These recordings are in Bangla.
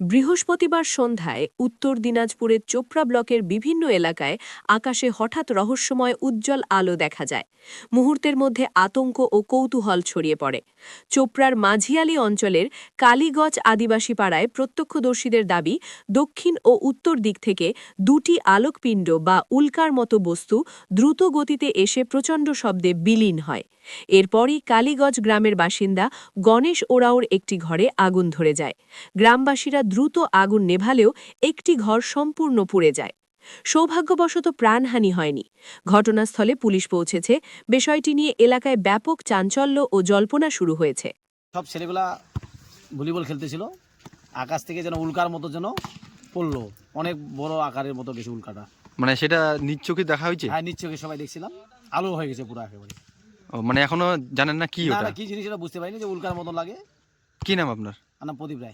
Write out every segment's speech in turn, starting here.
বৃহস্পতিবার সন্ধ্যায় উত্তর দিনাজপুরের চোপড়া ব্লকের বিভিন্ন এলাকায় আকাশে হঠাৎ রহস্যময় উজ্জ্বল আলো দেখা যায়। মুহূর্তের মধ্যে আতঙ্ক ও কৌতূহল ছড়িয়ে পড়ে। চোপড়ার মাঝিয়ালি অঞ্চলের কালীগজ আদিবাসী পাড়ায় প্রত্যক্ষদর্শীদের দাবি, দক্ষিণ ও উত্তর দিক থেকে দুটি আলোকপিণ্ড বা উল্কার মতো বস্তু দ্রুত গতিতে এসে প্রচণ্ড শব্দে বিলীন হয়। এরপরই কালীগজ গ্রামের বাসিন্দা গণেশ ওরাওর একটি ঘরে আগুন ধরে যায়। গ্রামবাসীরা দ্রুত আগুন নেভালেও একটি ঘর সম্পূর্ণ পুড়ে যায়। সৌভাগ্যবশত প্রাণহানি হয়নি। ঘটনাস্থলে পুলিশ পৌঁছেছে। বিষয়টি নিয়ে এলাকায় ব্যাপক চাঞ্চল্য ও জল্পনা শুরু হয়েছে। সব ছেলেগুলা ভলিবল খেলতেছিল। আকাশ থেকে যেন উল্কার মতো যেন পড়ল। অনেক বড় আকারের মতো গেছে উল্কাটা। মানে সেটা নিজ দেখা হয়েছে? হ্যাঁ নিশ্চয়ই সবাই দেখছিলাম। আলো হয়ে গেছে পুরো একেবারে। ও, মানে এখনও জানেন না কি ওটা? না কি জিনিস এটা বুঝতে পারিনি যে উল্কার মতো লাগে। কি নাম আপনার? আমার প্রদীপ রায়।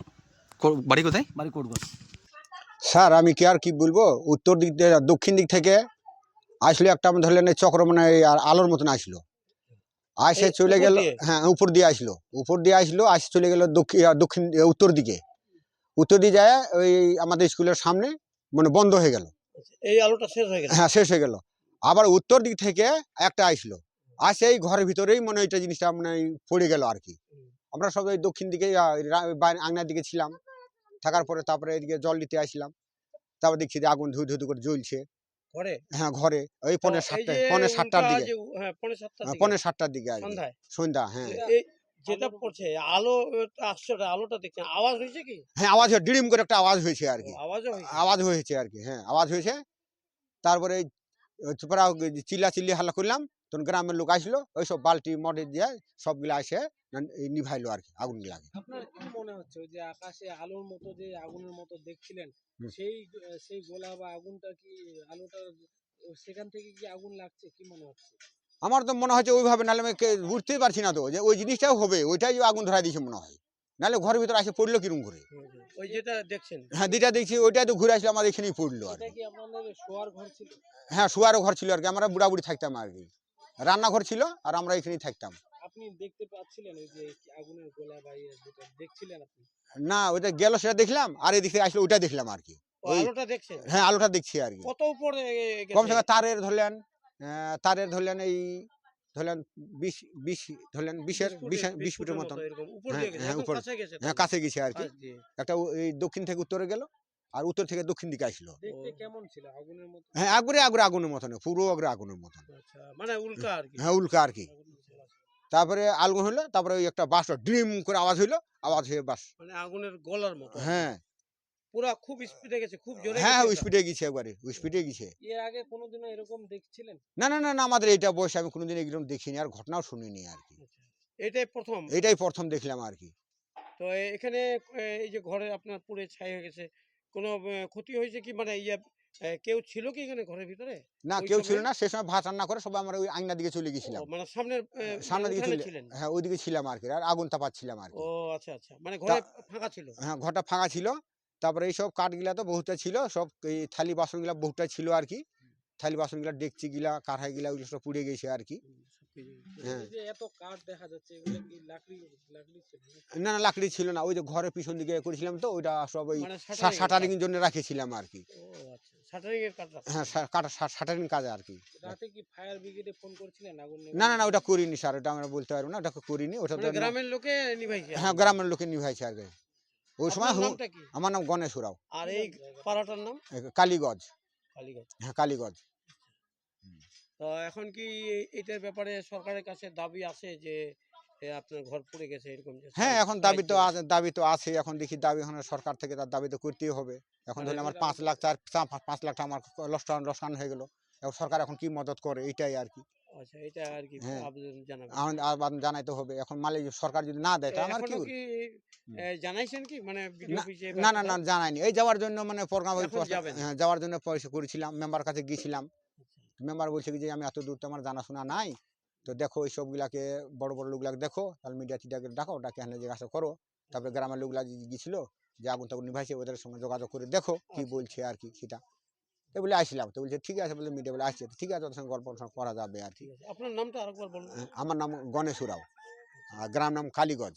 বাড়ি কোথায়? বাড়ি কোটগঞ্জ স্যার আমি কি আর কি বলব? উত্তর দিক থেকে দক্ষিণ দিক থেকে আসলো একটা আমার ধরলেন এই চক্র মানে আর আলোর মতন আসলো। আসে চলে গেল হ্যাঁ উপর দিয়ে আসলো। উপর দিয়ে আসলো আসে চলে গেল দক্ষিণ দক্ষিণ উত্তর দিকে। উত্তর দিয়ে যায় ওই আমাদের স্কুলের সামনে মানে বন্ধ হয়ে গেল। এই আলোটা শেষ হয়ে গেছে? হ্যাঁ শেষ হয়ে গেল। আবার উত্তর দিক থেকে একটা আসলো। আসে এই ঘরের ভিতরেই মনে হয় এটা জিনিসটা মানে পড়ে গেল আর কি। আমরা সবাই দক্ষিণ দিকে আংনার দিকে ছিলাম। থাকার পরে তারপরে এদিকে জল নিতে আসলাম। তারপর দেখছি যে আগুন ধু ধু করে জ্বলছে। ঘরে? হ্যাঁ ঘরে। ওই পৌনে তো এই সাতটা যে সাতটার দিকে। হ্যাঁ সাতটার হ্যাঁ, দিকে, পৌনে সাতটার দিকে সন্ধ্যা হ্যাঁ। যেটা পড়ছে আলো এটা আলোটা দেখছেন আওয়াজ হয়েছে কি? হ্যাঁ আওয়াজ হয় ডিম করে একটা আওয়াজ হয়েছে আর কি। আওয়াজ হয়েছে আর কি হ্যাঁ আওয়াজ হয়েছে। তারপরে চিল্লা চিল্লি হাল্লা করলাম। তখন গ্রামের লোক আসলো ওই সব বালতি মডে দিয়ে সবগুলো আসে নিভাইলো আর কি আগুন লাগে আপনার কি মনে হচ্ছে ওই যে আকাশে আলোর মতো যে আগুনের মতো দেখছিলেন সেই সেই গোলা বা আগুনটা কি আলোটা সেখান থেকে কি আগুন লাগছে কি মনে হচ্ছে? আমার তো মনে হচ্ছে ওইভাবে নাহলে আমি বুঝতেই পারছি না তো যে ওই জিনিসটাও হবে ওইটাই আগুন ধরা দিয়েছে মনে হয়। নাহলে ঘরের ভিতরে আসে পড়ল কিরম করে? ওই যেটা দেখছেন? হ্যাঁ দিটা দেখছি ওইটাই তো ঘুরে আসলে আমাদের এখানেই পড়ল আর কি। হ্যাঁ শোয়ারও ঘর ছিল আর কি আমরা বুড়াবুড়ি থাকতাম আর কি। রান্নাঘর ছিল আর আমরা এখানেই থাকতাম। আপনি দেখতে পাচ্ছিলেন ওই যে আগুনের গোলা বা ইয়ে যেটা দেখছিলেন আপনি? না ওইটা গেল সেটা দেখলাম আর এদিকে আসলে ওইটা দেখলাম আর কি। আলোটা দেখছেন? হ্যাঁ আলোটা দেখছি আর কি। কত উপরে কমসে কম তারের ধরলেন তারের ধরলেন এই ধরলেন বিশ বিশ ধরলেন বিশের বিশ বিশ ফুটের- মতন। হ্যাঁ, হ্যাঁ, হ্যাঁ। কাছে গেছে আর কি। একটা এই দক্ষিণ থেকে উত্তরে গেল আর উত্তর থেকে দক্ষিণ দিকে আসলো। দেখতে কেমন ছিল? আগুনের মতো? হ্যাঁ আগুরে আগুরে আগুনের মতন পুরো আগুরে আগুনের মতন আচ্ছা মানে উল্কা আর কি। হ্যাঁ উল্কা আর কি। তারপরে আলগুন হলো তারপরে ওই একটা বাস ড্রিম করে আওয়াজ হইল আওয়াজ হয়ে বাস মানে আগুনের গলার মতো। হ্যাঁ। পুরা খুব স্পিডে গেছে খুব জোরে হ্যাঁ ওই স্পিডে গেছে একবারে ওই স্পিডে গেছে। এর আগে কোনোদিনও এরকম দেখছিলেন? না না না না আমাদের এইটা বয়সে আমি কোনোদিন এরকম দেখিনি আর ঘটনাও শুনিনি আর কি। এটাই প্রথম? এটাই প্রথম দেখলাম আর কি। তো এখানে এই যে ঘরে আপনার পুড়ে ছাই হয়ে গেছে কোনো ক্ষতি হয়েছে কি? মানে ইয়ে কেউ ছিল কি এখানে ঘরের ভিতরে? না কেউ ছিল না। সে সময় ভাত রান্না করে সবাই আমরা ওই আংনা দিকে চলে গেছিলাম। মানে সামনের এ, সামনের মানে দিকে চলে ছিলেন? হ্যাঁ ওইদিকে ছিলাম আর কি আর আগুন তাপাচ্ছিলাম আর কি। ও আচ্ছা আচ্ছা। মানে ঘরে ফাঁকা ছিল? হ্যাঁ ঘরটা ফাঁকা ছিল। তারপরে এইসব কাঠগুলা তো বহুটা ছিল সব এই থালি বাসনগুলা বহুটা ছিল আর কি। থালি বাসনগুলা ডেকচি গিলা কাঠাই গিলা ওইগুলো সব পুড়ে গেছে আর কি। হ্যাঁ। না না লাকড়ি ছিল না। ওই যে ঘরের পিছন দিকে করেছিলাম তো ওইটা সব ওই মানে শাটারিং এর জন্য রাখেছিলাম আর কি। আচ্ছা। হ্যাঁ কাটা শাটারিং কাজ আর কি। না না না ওটা করিনি স্যার ওটা আমরা বলতে পারব না ওটা করিনি ওটা তো মানে গ্রামের লোকে নিভাইছে? হ্যাঁ গ্রামের লোকে নিভাইছে আর কি। ওই সময় আমার নাম গণেশ উরাও আর এই পাড়াটার নাম? কালীগঞ্জ। কালীগঞ্জ। হ্যাঁ কালীগঞ্জ। তো এখন কি এটার ব্যাপারে সরকারের কাছে দাবি আছে যে আপনার ঘর পড়ে গেছে এরকম হ্যাঁ এখন দাবি তো দাবি তো আছে এখন দেখি দাবি এখন সরকার থেকে তার দাবি তো করতেই হবে। এখন ধরলে আমার পাঁচ লাখ চার পাঁচ- লাখ টাকা আমার লসটান লসকান হয়ে গেল। এখন সরকার এখন কি মদত করে এইটাই আর কি। আচ্ছা এটা আর কি হ্যাঁ। আবেদন জানাইতে হবে। এখন মালিক সরকার যদি না দেয় আমার কি জানাইছেন কি? মানে না- না না জানাইনি। এই যাওয়ার জন্য মানে প্রোগ্রাম হ্যাঁ যাওয়ার জন্য পয়সা করেছিলাম মেম্বার কাছে গিয়েছিলাম। মেম্বার বলছে কি যে আমি এত দূর তো আমার জানাশোনা নাই। তো দেখো এই সবগুলাকে বড় বড় লোকগুলাকে দেখো তাহলে মিডিয়া টিডিয়াকে ডাকো ডাকে এখানে জিজ্ঞাসা করো। তারপরে গ্রামের লোকগুলা গিয়েছিল যে আগুন টাগুন নিভাইছে ওদের সঙ্গে যোগাযোগ করে দেখো কি আচ্ছা। বলছে আর কি সেটা। তো বলে আসলাম তো বলছে ঠিক আছে বলে মিডিয়া বলে আসছে ঠিক আছে ওদের সঙ্গে গল্প করা যাবে আর কি। আপনার নামটা আরেকবার বলুন। আমার নাম গণেশ উরাও আর গ্রাম নাম কালীগঞ্জ।